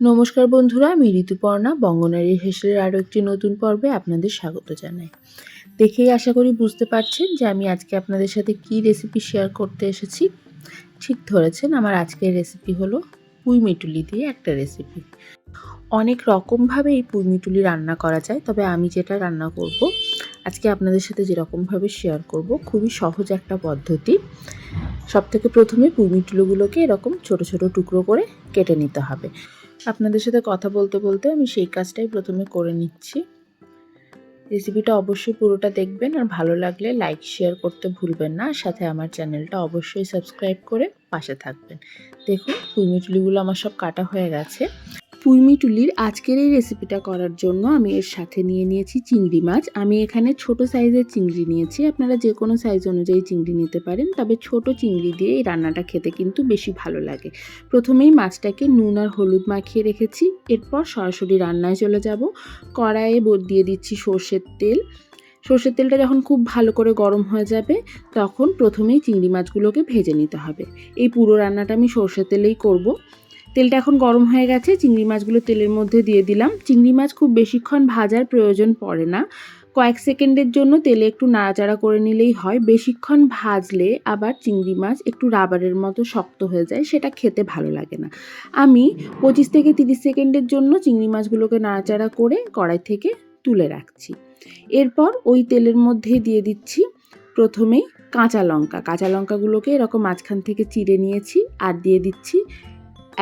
নমস্কার বন্ধুরা, আমি ঋতুপর্ণা বঙ্গনারী হেসেলের আরও একটি নতুন পর্বে আপনাদের স্বাগত জানাই। দেখেই আশা করি বুঝতে পারছেন যে আমি আজকে আপনাদের সাথে কি রেসিপি শেয়ার করতে এসেছি। ঠিক ধরেছেন, আমার আজকের রেসিপি হলো পুঁই মিটুলি দিয়ে একটা রেসিপি অনেক রকমভাবে এই পুঁই মিটুলি রান্না করা যায়, তবে আমি যেটা রান্না করব, আজকে আপনাদের সাথে যেরকমভাবে শেয়ার করব, খুবই সহজ একটা পদ্ধতি। সব থেকে প্রথমে পুঁই মিটুলিগুলোকে এরকম ছোট ছোট টুকরো করে কেটে নিতে হবে। আপনাদের সাথে কথা বলতে বলতে আমি সেই কাজটাই প্রথমে করে নিচ্ছি। রেসিপিটা অবশ্যই পুরোটা দেখবেন আর ভালো লাগলে লাইক শেয়ার করতে ভুলবেন না। সাথে আমার চ্যানেলটা অবশ্যই সাবস্ক্রাইব করে পাশে থাকবেন। দেখুন ফুলমিচুলিগুলো আমার সব কাটা হয়ে গেছে। পুইমিটুলির আজকের এই রেসিপিটা করার জন্য আমি এর সাথে নিয়ে নিয়েছি চিংড়ি মাছ। আমি এখানে ছোট সাইজের চিংড়ি নিয়েছি। আপনারা যে কোনো সাইজ অনুযায়ী চিংড়ি নিতে পারেন, তবে ছোট চিংড়ি দিয়ে এই রান্নাটা খেতে কিন্তু বেশি ভালো লাগে। প্রথমেই মাছটাকে নুন আর হলুদ মাখিয়ে রেখেছি। এরপর সরাসরি রান্নায় চলে যাব। কড়াইয়ে দিয়ে দিচ্ছি সর্ষের তেল। সর্ষের তেলটা যখন খুব ভালো করে গরম হয়ে যাবে, তখন প্রথমেই চিংড়ি মাছগুলোকে ভেজে নিতে হবে। এই পুরো রান্নাটা আমি সর্ষের তেলেই করব। তেলটা এখন গরম হয়ে গেছে, চিংড়ি মাছগুলো তেলের মধ্যে দিয়ে দিলাম। চিংড়ি মাছ খুব বেশিক্ষণ ভাজার প্রয়োজন পড়ে না। কয়েক সেকেন্ডের জন্য তেলে একটু নাড়াচাড়া করে নিলেই হয়। বেশিক্ষণ ভাজলে আবার চিংড়ি মাছ একটু রাবারের মতো শক্ত হয়ে যায়, সেটা খেতে ভালো লাগে না। আমি পঁচিশ থেকে তিরিশ সেকেন্ডের জন্য চিংড়ি মাছগুলোকে নাড়াচাড়া করে কড়াই থেকে তুলে রাখছি। এরপর ওই তেলের মধ্যে দিয়ে দিচ্ছি প্রথমেই কাঁচা লঙ্কা। কাঁচা লঙ্কাগুলোকে এরকম মাঝখান থেকে চিড়ে নিয়েছি আর দিয়ে দিচ্ছি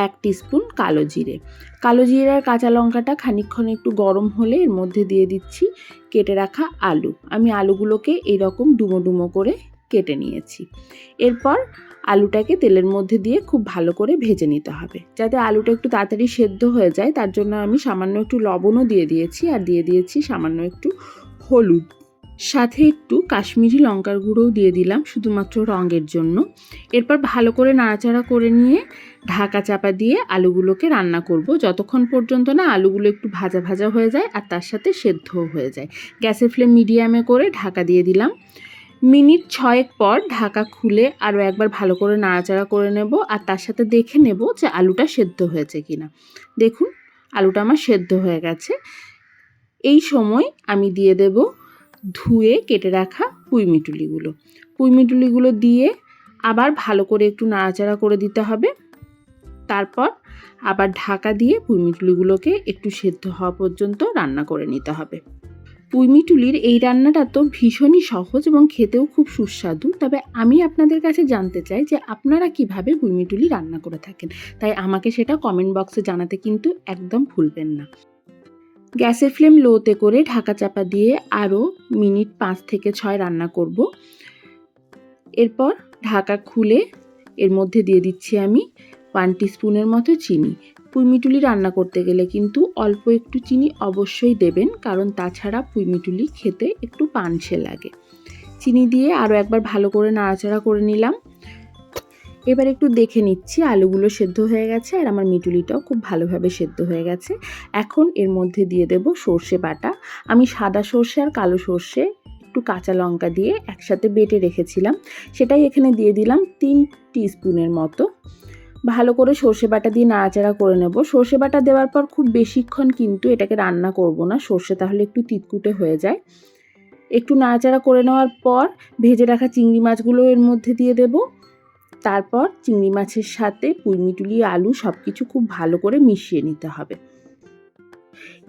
এক স্পুন কালো জিরে। কালো জিরে আর কাঁচা লঙ্কাটা খানিকক্ষণ একটু গরম হলে এর মধ্যে দিয়ে দিচ্ছি কেটে রাখা আলু। আমি আলুগুলোকে এরকম ডুমো ডুমো করে কেটে নিয়েছি। এরপর আলুটাকে তেলের মধ্যে দিয়ে খুব ভালো করে ভেজে নিতে হবে। যাতে আলুটা একটু তাড়াতাড়ি সেদ্ধ হয়ে যায়, তার জন্য আমি সামান্য একটু লবণও দিয়ে দিয়েছি, আর দিয়ে দিয়েছি সামান্য একটু হলুদ। সাথে একটু কাশ্মীরি লঙ্কার গুঁড়োও দিয়ে দিলাম শুধুমাত্র রঙের জন্য। এরপর ভালো করে নাড়াচাড়া করে নিয়ে ঢাকা চাপা দিয়ে আলুগুলোকে রান্না করব। যতক্ষণ পর্যন্ত না আলুগুলো একটু ভাজা ভাজা হয়ে যায় আর তার সাথে সেদ্ধও হয়ে যায়। গ্যাসের ফ্লেম মিডিয়ামে করে ঢাকা দিয়ে দিলাম। মিনিট ছয়েক পর ঢাকা খুলে আরও একবার ভালো করে নাড়াচাড়া করে নেব আর তার সাথে দেখে নেব যে আলুটা সেদ্ধ হয়েছে কিনা দেখুন, আলুটা আমার সেদ্ধ হয়ে গেছে। এই সময় আমি দিয়ে দেব ধুয়ে কেটে রাখা পুঁইমিটুলিগুলো পুঁইমিটুলিগুলো দিয়ে আবার ভালো করে একটু নাড়াচাড়া করে দিতে হবে। তারপর আবার ঢাকা দিয়ে পুঁইমিটুলিগুলোকে একটু সেদ্ধ হওয়া পর্যন্ত রান্না করে নিতে হবে। পুঁইমিটুলির এই রান্নাটা তো ভীষণই সহজ এবং খেতেও খুব সুস্বাদু। তবে আমি আপনাদের কাছে জানতে চাই যে আপনারা কীভাবে পুঁইমিটুলি রান্না করে থাকেন? তাই আমাকে সেটা কমেন্ট বক্সে জানাতে কিন্তু একদম ভুলবেন না। গ্যাসের ফ্লেম লোতে করে ঢাকা চাপা দিয়ে আরও মিনিট পাঁচ থেকে ছয় রান্না করব। এরপর ঢাকা খুলে এর মধ্যে দিয়ে দিচ্ছি আমি ওয়ান স্পুনের মতো চিনি। পুঁইমিটুলি রান্না করতে গেলে কিন্তু অল্প একটু চিনি অবশ্যই দেবেন, কারণ তাছাড়া পুঁইমিটুলি খেতে একটু পানসে লাগে। চিনি দিয়ে আরও একবার ভালো করে নাড়াচাড়া করে নিলাম। এবার একটু দেখে নিচ্ছি, আলুগুলো সেদ্ধ হয়ে গেছে আর আমার মিটুলিটাও খুব ভালোভাবে সেদ্ধ হয়ে গেছে। এখন এর মধ্যে দিয়ে দেব সর্ষে বাটা। আমি সাদা সর্ষে আর কালো সর্ষে একটু কাঁচা লঙ্কা দিয়ে একসাথে বেটে রেখেছিলাম। সেটাই এখানে দিয়ে দিলাম তিন স্পুনের মতো। ভালো করে সর্ষে বাটা দিয়ে নাড়াচাড়া করে নেব। সর্ষে বাটা দেওয়ার পর খুব বেশিক্ষণ কিন্তু এটাকে রান্না করব না। সর্ষে তাহলে একটু তিতকুটে হয়ে যায়। একটু নাড়াচাড়া করে নেওয়ার পর ভেজে রাখা চিংড়ি মাছগুলো এর মধ্যে দিয়ে দেব। তারপর চিংড়ি মাছের সাথে পুঁইমিটুলি আলু সব কিছু খুব ভালো করে মিশিয়ে নিতে হবে।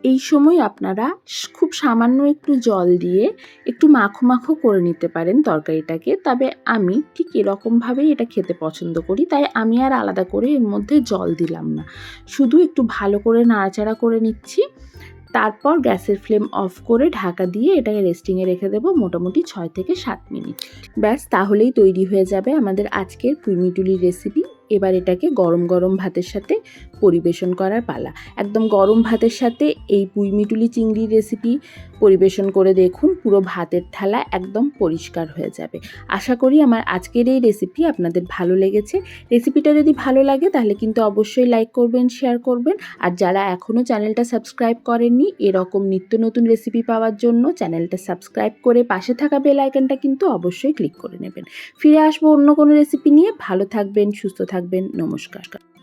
এই সময় আপনারা খুব সামান্য একটু জল দিয়ে একটু মাখো মাখো করে নিতে পারেন তরকারিটাকে। তবে আমি ঠিক এরকমভাবেই এটা খেতে পছন্দ করি, তাই আমি আর আলাদা করে এর মধ্যে জল দিলাম না। শুধু একটু ভালো করে নাড়াচাড়া করে নিচ্ছি। তারপর গ্যাসের ফ্লেম অফ করে ঢাকা দিয়ে এটাকে রেস্টিংয়ে রেখে দেবো মোটামুটি ছয় থেকে সাত মিনিট। ব্যাস, তাহলেই তৈরি হয়ে যাবে আমাদের আজকের কুইমিটুলির রেসিপি এবার এটাকে গরম গরম ভাতের সাথে পরিবেশন করার পালা। একদম গরম ভাতের সাথে এই পুইমিটুলি চিংড়ির রেসিপি পরিবেশন করে দেখুন, পুরো ভাতের থালা একদম পরিষ্কার হয়ে যাবে। আশা করি আমার আজকের এই রেসিপি আপনাদের ভালো লেগেছে। রেসিপিটা যদি ভালো লাগে, তাহলে কিন্তু অবশ্যই লাইক করবেন শেয়ার করবেন। আর যারা এখনও চ্যানেলটা সাবস্ক্রাইব করেননি, এরকম নিত্য নতুন রেসিপি পাওয়ার জন্য চ্যানেলটা সাবস্ক্রাইব করে পাশে থাকা বেল আইকনটা কিন্তু অবশ্যই ক্লিক করে নেবেন। ফিরে আসব অন্য কোনো রেসিপি নিয়ে। ভালো থাকবেন, সুস্থ থাকবেন। নমস্কার।